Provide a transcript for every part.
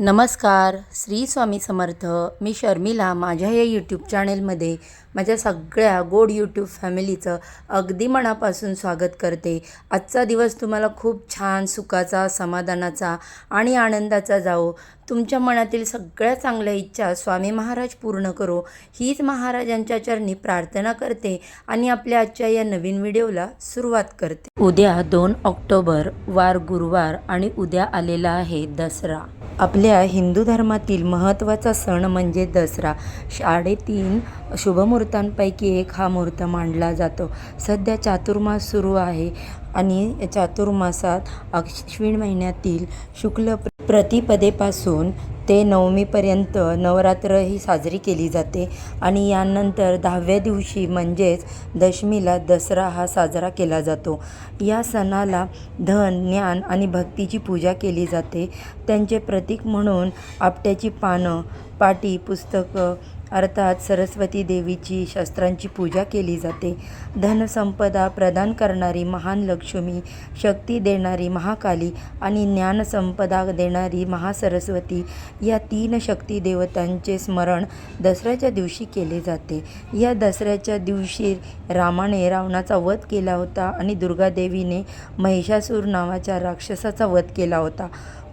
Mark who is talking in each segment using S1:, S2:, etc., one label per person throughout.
S1: नमस्कार श्री स्वामी समर्थ. मी शर्मिला माझ्या या यूट्यूब चॅनेलमध्ये माझ्या सगळ्या गोड यूट्यूब फॅमिलीचं अगदी मनापासून स्वागत करते. आजचा दिवस तुम्हाला खूप छान सुखाचा समाधानाचा आणि आनंदाचा जाओ तुमच्या मनातील सगळ्या चांगल्या इच्छा स्वामी महाराज पूर्ण करो. हीच महाराजांच्या चरणी प्रार्थना करते आणि आपल्या आजच्या या नवीन व्हिडिओला सुरुवात करते. उद्या दोन ऑक्टोबर वार गुरुवार आणि उद्या आलेला आहे दसरा. आपल्या हिंदू धर्मातील महत्त्वाचा सण म्हणजे दसरा. साडेतीन शुभमुहूर्तांपैकी एक हा मुहूर्त मानला जातो. सध्या चातुर्मास सुरू आहे आणि चातुर्मासात अश्विन महिन्यातील शुक्ल प्रतिपदेपासून ते नवमीपर्यंत नवरात्र ही साजरी केली जाते आणि यानंतर दहाव्या दिवशी म्हणजेच दशमीला दसरा हा साजरा केला जातो. या सणाला धन ज्ञान आणि भक्तीची पूजा केली जाते. त्यांचे प्रतीक म्हणून आपट्याची पानं पाटी पुस्तकं अर्थात सरस्वती देवीची शस्त्रांची पूजा केली जाते. धनसंपदा प्रदान करणारी महान लक्ष्मी शक्ती देणारी महाकाली आणि ज्ञानसंपदा देणारी महासरस्वती या तीन शक्ती देवतांचे स्मरण दसऱ्याच्या दिवशी केले जाते. या दसऱ्याच्या दिवशी रामाने रावणाचा वध केला होता आणि दुर्गादेवीने महिषासूर नावाच्या राक्षसाचा वध केला होता.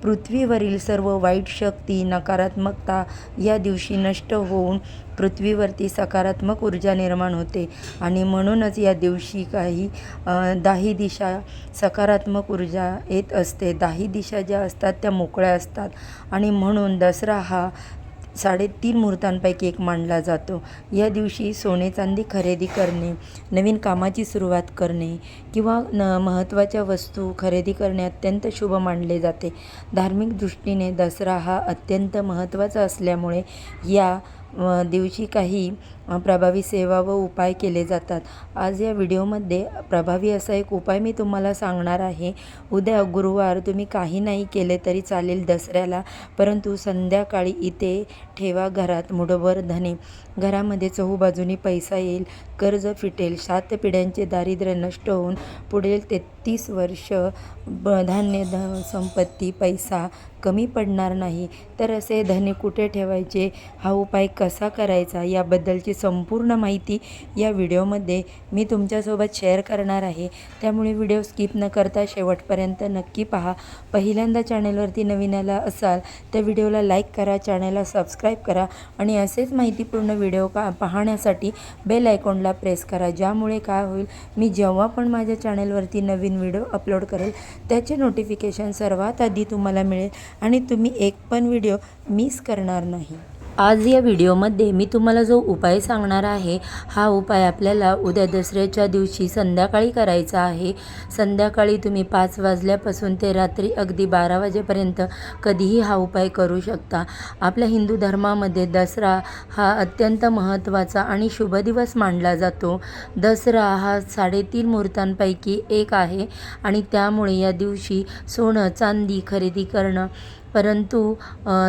S1: पृथ्वीवरील सर्व वाईट शक्ती नकारात्मकता या दिवशी नष्ट होऊन पृथ्वीवरती सकारात्मक ऊर्जा निर्माण होते. आणि म्हणूनच या दिवशी काही दाही दिशा सकारात्मक ऊर्जा येत असते. दाही दिशा ज्या असतात त्या मोकळ्या असतात. आणि म्हणून दसरा हा साडेतीन मुहूर्तांपैकी एक मानला जातो. या दिवशी सोने चांदी खरेदी करणे नवीन कामाची सुरुवात करणे किंवा न महत्त्वाच्या वस्तू खरेदी करणे अत्यंत शुभ मानले जाते. धार्मिक दृष्टीने दसरा हा अत्यंत महत्त्वाचा असल्यामुळे या दिवशी काही प्रभावी सेवा व उपाय केले जातात. आज या व्हिडिओमध्ये प्रभावी असा एक उपाय मी तुम्हाला सांगणार आहे. उद्या गुरुवार तुम्ही काही नाही केले तरी चालेल दसऱ्याला परंतु संध्याकाळी इथे ठेवा घरात मुठभर धने. घरामध्ये चहूबाजूनी पैसा येईल कर्ज फिटेल सात पिढ्यांचे दारिद्र्य नष्ट होऊन पुढील तेहतीस वर्ष ब धान्य ध संपत्ती पैसा कमी पडणार नाही. तर असे धने कुठे ठेवायचे? हा उपाय कसा करायचा? याबद्दलची संपूर्ण माहिती या व्हिडिओमध्ये मी तुमच्यासोबत शेअर करणार आहे. त्यामुळे व्हिडिओ स्किप न करता शेवटपर्यंत नक्की पहा. पहिल्यांदा चॅनलवरती नवीन आला असाल तर व्हिडिओला लाईक करा चॅनलला सबस्क्राईब करा आणि असेच माहितीपूर्ण व्हिडिओ का पाहण्यासाठी बेल आयकॉनला प्रेस करा. ज्यामुळे काय होईल मी जेव्हा पण माझ्या चॅनलवरती नवीन व्हिडिओ अपलोड करेल त्याचे नोटिफिकेशन सर्वात आधी तुम्हाला मिळेल आणि तुम्ही एक पण व्हिडिओ मिस करणार नाही. आज या व्हिडिओमध्ये मी तुम्हाला जो उपाय सांगणार आहे हा उपाय आपल्याला उद्या दसऱ्याच्या दिवशी संध्याकाळी करायचा आहे. संध्याकाळी तुम्ही पाच वाजल्यापासून ते रात्री अगदी बारा वाजेपर्यंत कधीही हा उपाय करू शकता. आपल्या हिंदू धर्मामध्ये दसरा हा अत्यंत महत्त्वाचा आणि शुभ दिवस मानला जातो. दसरा हा साडेतीन मुहूर्तांपैकी एक आहे आणि त्यामुळे या दिवशी सोनं चांदी खरेदी करणं परंतु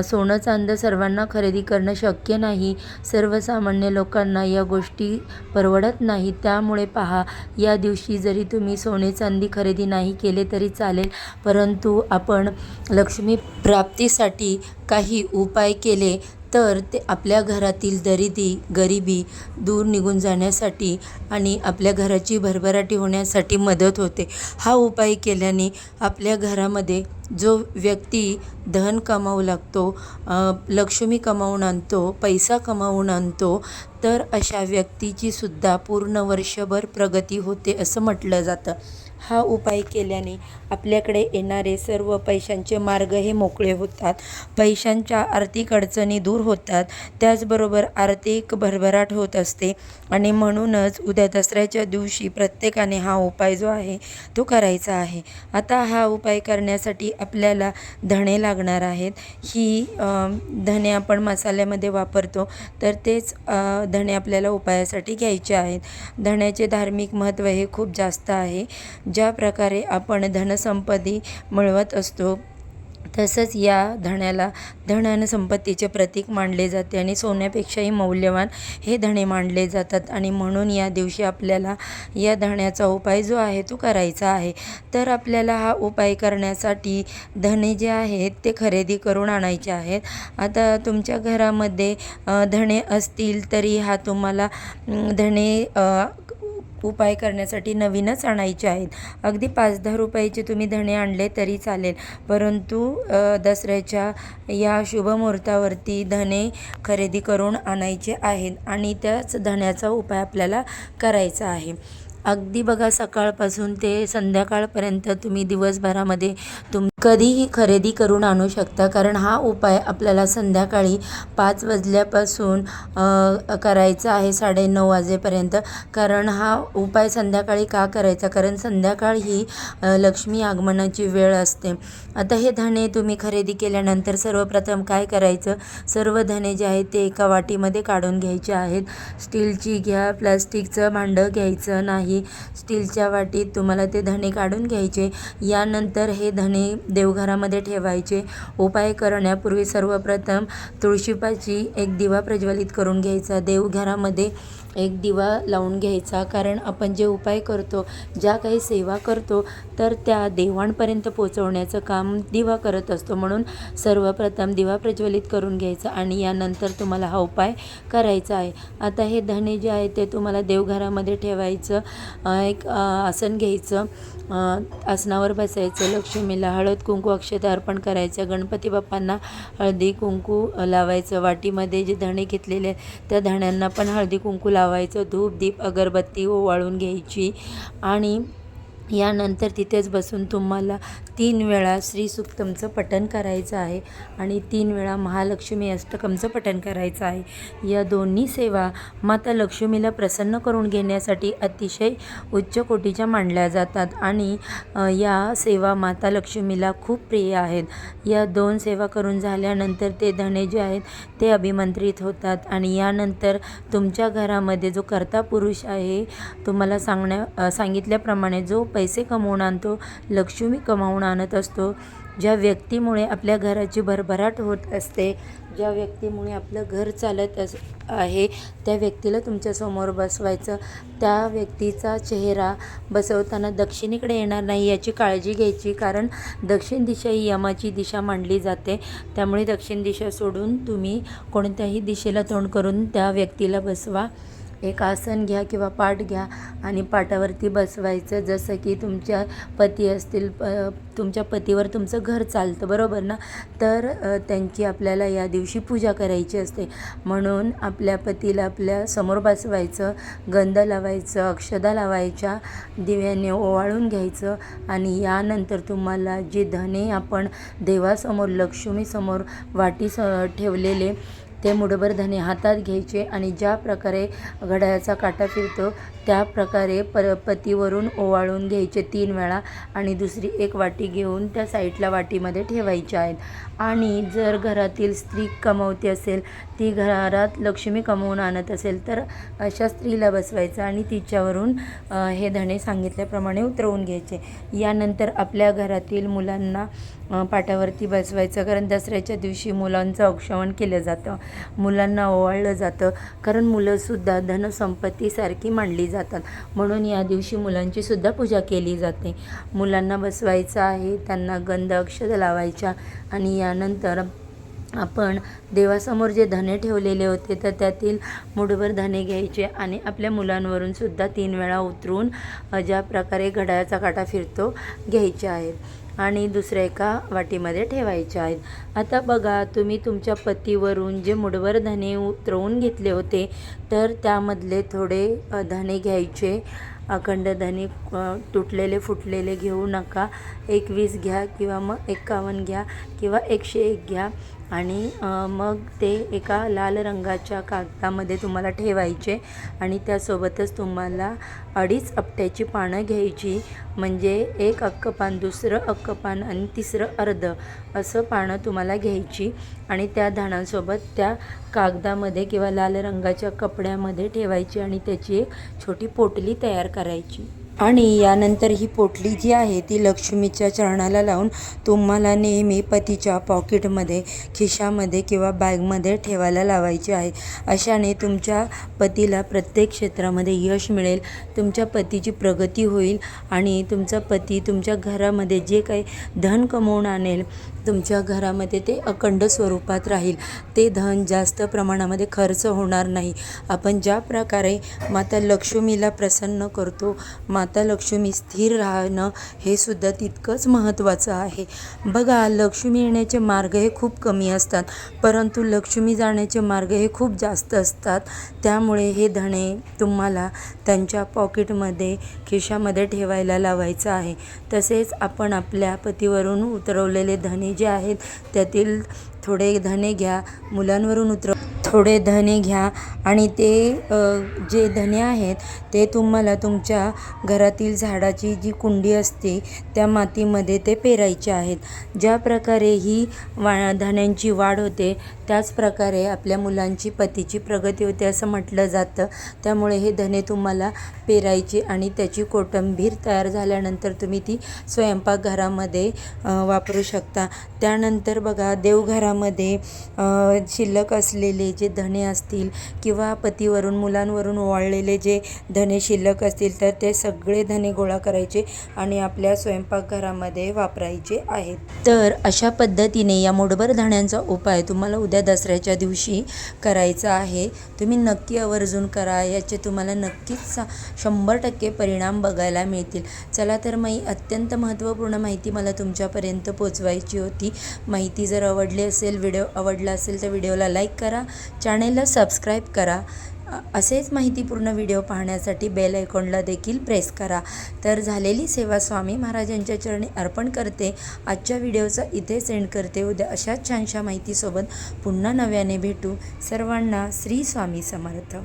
S1: सोनं चांदं सर्वांना खरेदी करणं शक्य नाही. सर्वसामान्य लोकांना या गोष्टी परवडत नाही त्यामुळे पहा या दिवशी जरी तुम्ही सोने चांदी खरेदी नाही केले तरी चालेल परंतु आपण लक्ष्मी प्राप्तीसाठी काही उपाय केले तर ते आपल्या घरातील दरिदी गरिबी दूर निघून जाण्यासाठी आणि आपल्या घराची भरभराटी होण्यासाठी मदत होते. हा उपाय केल्याने आपल्या घरामध्ये जो व्यक्ती धन कमावू लागतो लक्ष्मी कमावून आणतो पैसा कमावून आणतो तर अशा व्यक्तीची सुद्धा पूर्ण वर्षभर प्रगती होते असं म्हटलं जातं. हा उपाय केल्याने आपल्याकडे येणारे सर्व पैशांचे मार्ग हे मोकळे होतात. पैशांच्या आर्थिक अडचणी दूर होतात. त्याचबरोबर आर्थिक भरभराट होत असते. आणि म्हणूनच उद्या दसऱ्याच्या दिवशी प्रत्येकाने हा उपाय जो आहे तो करायचा आहे. आता हा उपाय करण्यासाठी आपल्याला धणे लागणार आहेत. ही धणे आपण मसाल्यामध्ये वापरतो. तर तेच धणे आपल्याला उपायासाठी घ्यायचे आहेत. धण्याचे धार्मिक महत्त्व हे खूप जास्त आहे. ज्या प्रकारे आपण धनसंपत्ती मिळवत असतो तसंच या धण्याला धन आणि संपत्तीचे प्रतीक मानले जाते आणि सोन्यापेक्षाही मौल्यवान हे धणे मानले जातात. आणि म्हणून या दिवशी आपल्याला या धण्याचा उपाय जो आहे तो करायचा आहे. तर आपल्याला हा उपाय करण्यासाठी धणे जे आहेत ते खरेदी करून आणायचे आहेत. आता तुमच्या घरामध्ये धणे असतील तरी हा तुम्हाला धणे उपाय करण्यासाठी नवीनच आणायचे आहेत. अगदी पाच दहा रुपयाचे तुम्ही धणे आणले तरी चालेल. परंतु दसऱ्याच्या या शुभमुहूर्तावरती धणे खरेदी करून आणायचे आहेत आणि त्याच धण्याचा उपाय आपल्याला करायचा आहे. अगदी बघा सकाळपासून ते संध्याकाळपर्यंत तुम्ही दिवसभरामध्ये तुम कधीही खरेदी करून आणू शकता. कारण हा उपाय आपल्याला संध्याकाळी पाच वाजल्यापासून करायचा आहे साडेनऊ वाजेपर्यंत. कारण हा उपाय संध्याकाळी का करायचा? कारण संध्याकाळ ही लक्ष्मी आगमनाची वेळ असते. आता हे धणे तुम्ही खरेदी केल्यानंतर सर्वप्रथम काय करायचं? सर्व धणे जे आहेत ते एका वाटीमध्ये काढून घ्यायचे आहेत. स्टीलची घ्या प्लास्टिकचं भांडं घ्यायचं नाही. स्टीलच्या वाटीत तुम्हाला ते धणे काढून घ्यायचे. यानंतर हे धणे देवघरामध्ये ठेवायचे. उपाय करण्यापूर्वी सर्वप्रथम तुळशीपाची एक दिवा प्रज्वलित करून घ्यायचा. देवघरामध्ये एक दिवा लावून घ्यायचा कारण आपण जे उपाय करतो ज्या काही सेवा करतो तर त्या देवांपर्यंत पोचवण्याचं काम दिवा करत असतो. म्हणून सर्वप्रथम दिवा प्रज्वलित करून घ्यायचा आणि यानंतर तुम्हाला हा उपाय करायचा आहे. आता हे धणे जे आहे ते तुम्हाला देवघरामध्ये ठेवायचं एक आसन घ्यायचं आसनावर बसायचं लक्ष्मीला हळद कुंकू अक्षता अर्पण करायचं गणपती बाप्पांना हळदी कुंकू लावायचं वाटीमध्ये जे धणे घेतलेले आहेत त्या धण्यांना पण हळदी कुंकू लावायचं धूप दीप अगरबत्ती ओवाळून घ्यायची. आणि यानंतर तिथेच बसून तुम्हाला तीन वेळा श्री सुक्तमचं पठण करायचं आहे आणि तीन वेळा महालक्ष्मी अष्टकमचं पठण करायचं आहे. या दोन्ही सेवा माता लक्ष्मीला प्रसन्न करून घेण्यासाठी अतिशय उच्च कोटीच्या मांडल्या जातात आणि या सेवा माता लक्ष्मीला खूप प्रिय आहेत. या दोन सेवा करून झाल्यानंतर ते धणे जे आहेत ते अभिमंत्रित होतात आणि यानंतर तुमच्या घरामध्ये जो कर्ता पुरुष आहे तुम्हाला सांगण्या सांगितल्याप्रमाणे जो पैसे कमवून आणतो लक्ष्मी कमावून आणत असतो. ज्या व्यक्तीमुळे आपल्या घराची भरभराट होत असते ज्या व्यक्तीमुळे आपलं घर चालत अस आहे त्या व्यक्तीला तुमच्यासमोर बसवायचं. त्या व्यक्तीचा चेहरा बसवताना दक्षिणेकडे येणार नाही याची काळजी घ्यायची कारण दक्षिण दिशा ही यमाची दिशा मांडली जाते. त्यामुळे दक्षिण दिशा सोडून तुम्ही कोणत्याही दिशेला तोंड करून त्या व्यक्तीला बसवा. एक आसन घ्या किंवा पाठ घ्या आणि पाटावरती बसवायचं. जसं की तुमच्या पती असतील प तुमच्या पतीवर तुमचं घर चालतं बरोबर ना? तर त्यांची आपल्याला या दिवशी पूजा करायची असते. म्हणून आपल्या पतीला आपल्यासमोर बसवायचं गंध लावायचं अक्षदा लावायच्या दिव्याने ओवाळून घ्यायचं आणि यानंतर तुम्हाला जे धने आपण देवासमोर लक्ष्मीसमोर वाटी स ठेवलेले ते मुठभर धणे हातात घ्यायचे आणि ज्या प्रकारे घड्याळाचा काटा फिरतो त्या प्रकारे प पतीवरून ओवाळून घ्यायचे तीन वेळा आणि दुसरी एक वाटी घेऊन त्या साईडला वाटीमध्ये ठेवायच्या आहेत. आणि जर घरातील स्त्री कमवते असेल ती घरात लक्ष्मी कमवून आणत असेल तर अशा स्त्रीला बसवायचं आणि तिच्यावरून हे धणे सांगितल्याप्रमाणे उतरवून घ्यायचे. यानंतर आपल्या घरातील मुलांना पाटावरती बसवायचं कारण दसऱ्याच्या दिवशी मुलांचं औक्षवण केलं जातं. मुलांना ओवाळलं जातं कारण मुलंसुद्धा धनसंपत्तीसारखी मांडली जातात. जातात. म्हणून या दिवशी मुलांची सुद्धा पूजा केली जाते. मुलांना बसवायचं आहे त्यांना गंध अक्षत लावायच्या आणि यानंतर आपण देवासमोर जे धने ठेवलेले होते तर त्यातील मुठभर धने घ्यायचे आणि आपल्या मुलांवरून सुद्धा तीन वेळा उतरून ज्या प्रकारे घड्याळाचा काटा फिरतो घ्यायचे आहेत आणि दुसऱ्या एका वाटीमध्ये ठेवायचे आहेत. आता बघा तुम्ही तुमच्या पतीवरून जे मुठभर धने उतरवून घेतले होते तर त्यामधले थोडे धने घ्यायचे. अखंड धने तुटलेले फुटलेले घेऊ नका. एकवीस घ्या किंवा मग एकावन्न घ्या किंवा एकशे एक घ्या. आणि मग ते एका लाल रंगाच्या कागदामध्ये तुम्हाला ठेवायचे आणि त्यासोबतच तुम्हाला अडीच आपट्याची पानं घ्यायची. म्हणजे एक अक्कपान दुसरं अक्कपान आणि तिसरं अर्ध असं पानं तुम्हाला घ्यायची आणि त्या धानांसोबत त्या कागदामध्ये किंवा लाल रंगाच्या कपड्यामध्ये ठेवायची आणि त्याची एक छोटी पोटली तयार करायची. आणि यानंतर ही पोटली जी आहे ती लक्ष्मीच्या चरणाला लावून तुम्हाला नेहमी पतीच्या पॉकेटमध्ये खिशामध्ये किंवा बॅगमध्ये ठेवायला लावायची आहे. अशाने तुमच्या पतीला प्रत्येक क्षेत्रामध्ये यश मिळेल तुमच्या पतीची प्रगती होईल आणि तुमचा पती तुमच्या घरामध्ये जे काही धन कमवून आणेल तुमच्या घरामध्ये ते अखंड स्वरूपात राहील. ते धन जास्त प्रमाणामध्ये खर्च होणार नाही. आपण ज्या प्रकारे माता लक्ष्मीला प्रसन्न करतो माता लक्ष्मी स्थिर राहणं हे सुद्धा तितकंच महत्त्वाचं आहे. बघा लक्ष्मी येण्याचे मार्ग हे खूप कमी असतात परंतु लक्ष्मी जाण्याचे मार्ग हे खूप जास्त असतात. त्यामुळे हे धणे तुम्हाला त्यांच्या पॉकेटमध्ये खिशामध्ये ठेवायला लावायचं आहे. तसेच आपण आपल्या पतीवरून उतरवलेले धने जे आहेत त्यातील थोडे धने घ्या. मुलांवरून उतर थोडे धने घ्या आणि ते जे धने आहेत ते तुम्हाला तुमच्या घरातील झाडाची जी कुंडी असते त्या मातीमध्ये ते पेरायचे आहेत. ज्या प्रकारे ही वा धण्यांची वाढ होते त्याच प्रकारे आपल्या मुलांची पतीची प्रगती होते असं म्हटलं जातं. त्यामुळे हे धने तुम्हाला पेरायचे आणि त्याची कोटंबीर तयार झाल्यानंतर तुम्ही ती स्वयंपाकघरामध्ये वापरू शकता. त्यानंतर बघा देवघरामध्ये शिल्लक असलेले जे धणे असतील किंवा पतीवरून मुलांवरून वाळलेले जे धणे शिल्लक असतील तर ते सगळे धणे गोळा करायचे आणि आपल्या स्वयंपाकघरामध्ये वापरायचे आहेत. तर अशा पद्धतीने या मोडभर धण्यांचा उपाय तुम्हाला उद्या दसऱ्याच्या दिवशी करायचा आहे. तुम्ही नक्की आवर्जून करा याचे तुम्हाला नक्कीच सा- शंभर टक्के परिणाम बघायला मिळतील. चला तर मग अत्यंत महत्त्वपूर्ण माहिती मला तुमच्यापर्यंत पोचवायची होती. माहिती जर आवडली असेल व्हिडिओ आवडला असेल तर व्हिडिओला लाईक करा. चॅनेलला सबस्क्राईब करा. असेच माहितीपूर्ण व्हिडिओ पाहण्यासाठी बेल आयकॉनला देखील प्रेस करा. तर झालेली सेवा स्वामी महाराजांच्या चरणी अर्पण करते. आजच्या व्हिडिओचा इथे सेंड करते. उद्या अशाच छानशा माहितीसोबत पुन्हा नव्याने भेटू. सर्वांना श्री स्वामी समर्थ.